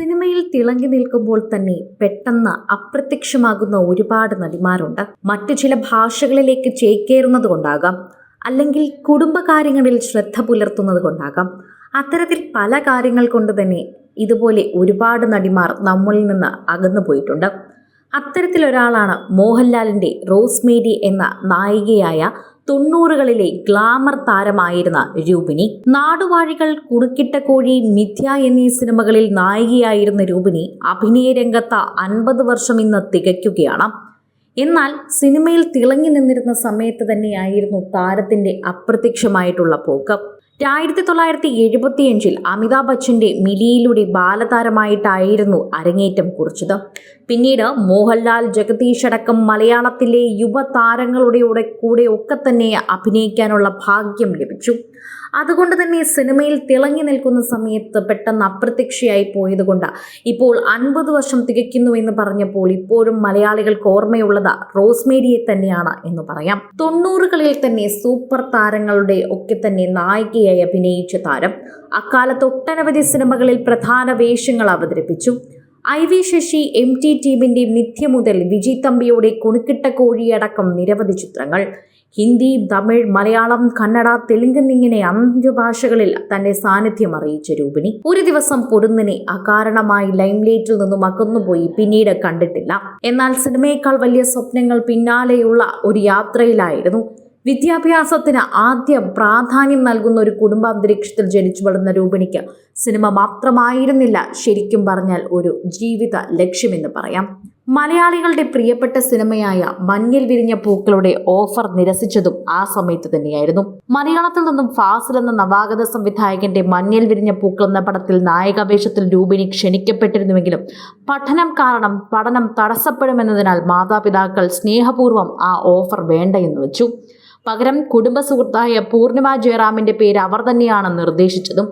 സിനിമയിൽ തിളങ്ങി നിൽക്കുമ്പോൾ തന്നെ പെട്ടെന്ന് അപ്രത്യക്ഷമാകുന്ന ഒരുപാട് നടിമാരുണ്ട്. മറ്റു ചില ഭാഷകളിലേക്ക് ചേക്കേറുന്നത് കൊണ്ടാകാം അല്ലെങ്കിൽ കുടുംബകാര്യങ്ങളിൽ ശ്രദ്ധ പുലർത്തുന്നത് കൊണ്ടാകാം അത്തരത്തിൽ പല കാര്യങ്ങൾ കൊണ്ട് തന്നെ ഇതുപോലെ ഒരുപാട് നടിമാർ നമ്മളിൽ നിന്ന് അകന്നു പോയിട്ടുണ്ട്. അത്തരത്തിലൊരാളാണ് മോഹൻലാലിന്റെ റോസ്മേരി എന്ന നായികയായ തൊണ്ണൂറുകളിലെ ഗ്ലാമർ താരമായിരുന്ന രൂപിണി നാടുവാഴികൾ കുണുക്കിട്ട കോഴി മിഥ്യ എന്നീ സിനിമകളിൽ നായികയായിരുന്ന രൂപിണി അഭിനയ രംഗത്ത് അൻപത് വർഷം ഇന്ന് തികയ്ക്കുകയാണ്. എന്നാൽ സിനിമയിൽ തിളങ്ങി നിന്നിരുന്ന സമയത്ത് തന്നെയായിരുന്നു താരത്തിന്റെ അപ്രത്യക്ഷമായിട്ടുള്ള പോക്ക്. ആയിരത്തി തൊള്ളായിരത്തി എഴുപത്തിയഞ്ചിൽ അമിതാഭ് ബച്ചന്റെ മിലിയിലൂടെ ബാലതാരമായിട്ടായിരുന്നു അരങ്ങേറ്റം കുറിച്ചത്. പിന്നീട് മോഹൻലാൽ ജഗദീഷ് അടക്കം മലയാളത്തിലെ യുവതാരങ്ങളുടെ കൂടെ ഒക്കെ തന്നെ അഭിനയിക്കാനുള്ള ഭാഗ്യം ലഭിച്ചു. അതുകൊണ്ട് തന്നെ സിനിമയിൽ തിളങ്ങി നിൽക്കുന്ന സമയത്ത് പെട്ടെന്ന് അപ്രത്യക്ഷയായി പോയതുകൊണ്ട് ഇപ്പോൾ അൻപത് വർഷം തികയ്ക്കുന്നു എന്ന് പറഞ്ഞപ്പോൾ ഇപ്പോഴും മലയാളികൾക്ക് ഓർമ്മയുള്ളത് റോസ്മേരിയെ തന്നെയാണ് എന്ന് പറയാം. തൊണ്ണൂറുകളിൽ തന്നെ സൂപ്പർ താരങ്ങളുടെ ഒക്കെ തന്നെ നായികയായി അഭിനയിച്ച താരം. അക്കാലത്ത് ഒട്ടനവധി സിനിമകളിൽ പ്രധാന വേഷങ്ങൾ അവതരിപ്പിച്ചു. I V Sasi M T ടീമിന്റെ മിഥ്യ മുതൽ വിജയ് തമ്പിയുടെ കുണുക്കിട്ട കോഴിയടക്കം നിരവധി ചിത്രങ്ങൾ. ഹിന്ദി തമിഴ് മലയാളം കന്നഡ തെലുങ്ക് എന്നിങ്ങനെ അഞ്ച് ഭാഷകളിൽ തന്റെ സാന്നിധ്യം അറിയിച്ച രൂപിണി. ഒരു ദിവസം പൊടുന്നിനെ അകാരണമായി ലൈംലൈറ്റിൽ നിന്നും അകന്നുപോയി പിന്നീട് കണ്ടിട്ടില്ല. എന്നാൽ സിനിമയേക്കാൾ വലിയ സ്വപ്നങ്ങൾ പിന്നാലെയുള്ള ഒരു യാത്രയിലായിരുന്നു. വിദ്യാഭ്യാസത്തിന് ആദ്യം പ്രാധാന്യം നൽകുന്ന ഒരു കുടുംബാന്തരീക്ഷത്തിൽ ജനിച്ചു വളർന്ന രൂപിണിക്ക് സിനിമ മാത്രമായിരുന്നില്ല ശരിക്കും പറഞ്ഞാൽ ഒരു ജീവിത ലക്ഷ്യമെന്ന് പറയാം. മലയാളികളുടെ പ്രിയപ്പെട്ട സിനിമയായ മഞ്ഞിൽ വിരിഞ്ഞ പൂക്കളുടെ ഓഫർ നിരസിച്ചതും ആ സമയത്ത് തന്നെയായിരുന്നു. മലയാളത്തിൽ നിന്നും ഫാസിൽ എന്ന നവാഗത സംവിധായകന്റെ മഞ്ഞിൽ വിരിഞ്ഞ പൂക്കൾ എന്ന പടത്തിൽ നായകവേഷത്തിൽ രൂപിണി ക്ഷണിക്കപ്പെട്ടിരുന്നുവെങ്കിലും പഠനം കാരണം പഠനം തടസ്സപ്പെടുമെന്നതിനാൽ മാതാപിതാക്കൾ സ്നേഹപൂർവം ആ ഓഫർ വേണ്ട എന്ന് വെച്ചു. പകരം കുടുംബ സുഹൃത്തായ പൂർണിമ ജയറാമിന്റെ പേര് അവർ തന്നെയാണ് നിർദ്ദേശിച്ചതും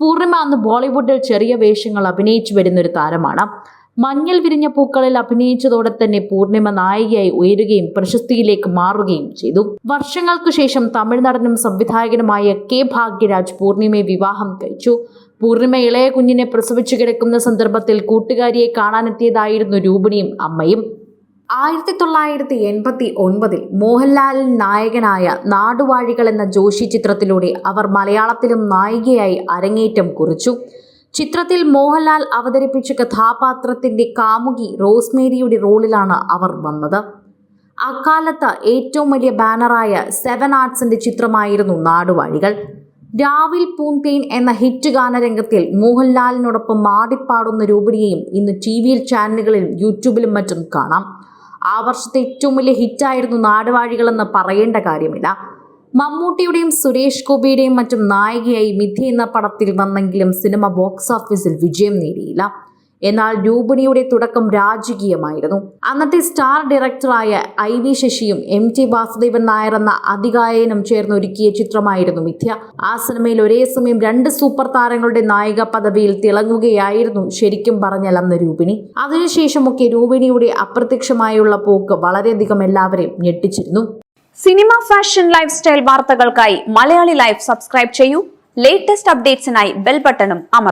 പൂർണിമ അന്ന് ബോളിവുഡിൽ ചെറിയ വേഷങ്ങൾ അഭിനയിച്ചു വരുന്നൊരു താരമാണ്. മഞ്ഞൾ വിരിഞ്ഞ പൂക്കളിൽ അഭിനയിച്ചതോടെ തന്നെ പൂർണിമ നായികയായി ഉയരുകയും പ്രശസ്തിയിലേക്ക് മാറുകയും ചെയ്തു. വർഷങ്ങൾക്കു ശേഷം തമിഴ് നടനും സംവിധായകനുമായ കെ ഭാഗ്യരാജ് പൂർണിമയെ വിവാഹം കഴിച്ചു. പൂർണിമ ഇളയ കുഞ്ഞിനെ പ്രസവിച്ചു കിടക്കുന്ന സന്ദർഭത്തിൽ കൂട്ടുകാരിയെ കാണാനെത്തിയതായിരുന്നു രൂപിണിയും അമ്മയും. ആയിരത്തി തൊള്ളായിരത്തി എൺപത്തി ഒൻപതിൽ മോഹൻലാലിൻ നായകനായ നാടുവാഴികൾ എന്ന ജോഷി ചിത്രത്തിലൂടെ അവർ മലയാളത്തിലും നായികയായി അരങ്ങേറ്റം കുറിച്ചു. ചിത്രത്തിൽ മോഹൻലാൽ അവതരിപ്പിച്ച കഥാപാത്രത്തിന്റെ കാമുകി റോസ്മേരിയുടെ റോളിലാണ് അവർ വന്നത്. അക്കാലത്ത് ഏറ്റവും വലിയ ബാനറായ സെവൻ ആർട്സിന്റെ ചിത്രമായിരുന്നു നാടുവാഴികൾ. രാവിൽ പൂന്തേൻ എന്ന ഹിറ്റ് ഗാനരംഗത്തിൽ മോഹൻലാലിനോടൊപ്പം മാടിപ്പാടുന്ന രൂപിണിയെയും ഇന്ന് ടി വിയിൽ ചാനലുകളിലും യൂട്യൂബിലും മറ്റും കാണാം. ആ വർഷത്തെ ഏറ്റവും വലിയ ഹിറ്റായിരുന്നു നാടുവാഴികളെന്ന് പറയേണ്ട കാര്യമില്ല. മമ്മൂട്ടിയുടെയും സുരേഷ് ഗോപിയുടെയും മറ്റും നായികയായി മിഥി എന്ന പടത്തിൽ വന്നെങ്കിലും സിനിമ ബോക്സ് ഓഫീസിൽ വിജയം നേടിയില്ല. എന്നാൽ രൂപിണിയുടെ തുടക്കം രാജകീയമായിരുന്നു. അന്നത്തെ സ്റ്റാർ ഡയറക്ടറായ ഐ വി ശശിയും എം ടി വാസുദേവൻ നായർ എന്ന അതികായനും ചേർന്ന് ഒരുക്കിയ ചിത്രമായിരുന്നു മിഥ്യ. ആ സിനിമയിൽ ഒരേ സമയം രണ്ട് സൂപ്പർ താരങ്ങളുടെ നായിക പദവിയിൽ തിളങ്ങുകയായിരുന്നു ശരിക്കും പറഞ്ഞാൽ അന്ന് രൂപിണി. അതിനുശേഷമൊക്കെ രൂപിണിയുടെ അപ്രത്യക്ഷമായുള്ള പോക്ക് വളരെയധികം എല്ലാവരെയും ഞെട്ടിച്ചിരുന്നു. സിനിമ ഫാഷൻ ലൈഫ് സ്റ്റൈൽ വാർത്തകൾക്കായി മലയാളി ലൈഫ് സബ്സ്ക്രൈബ് ചെയ്യൂ. ലേറ്റസ്റ്റ് അപ്ഡേറ്റ്സിനായി ബെൽ ബട്ടണും അമർ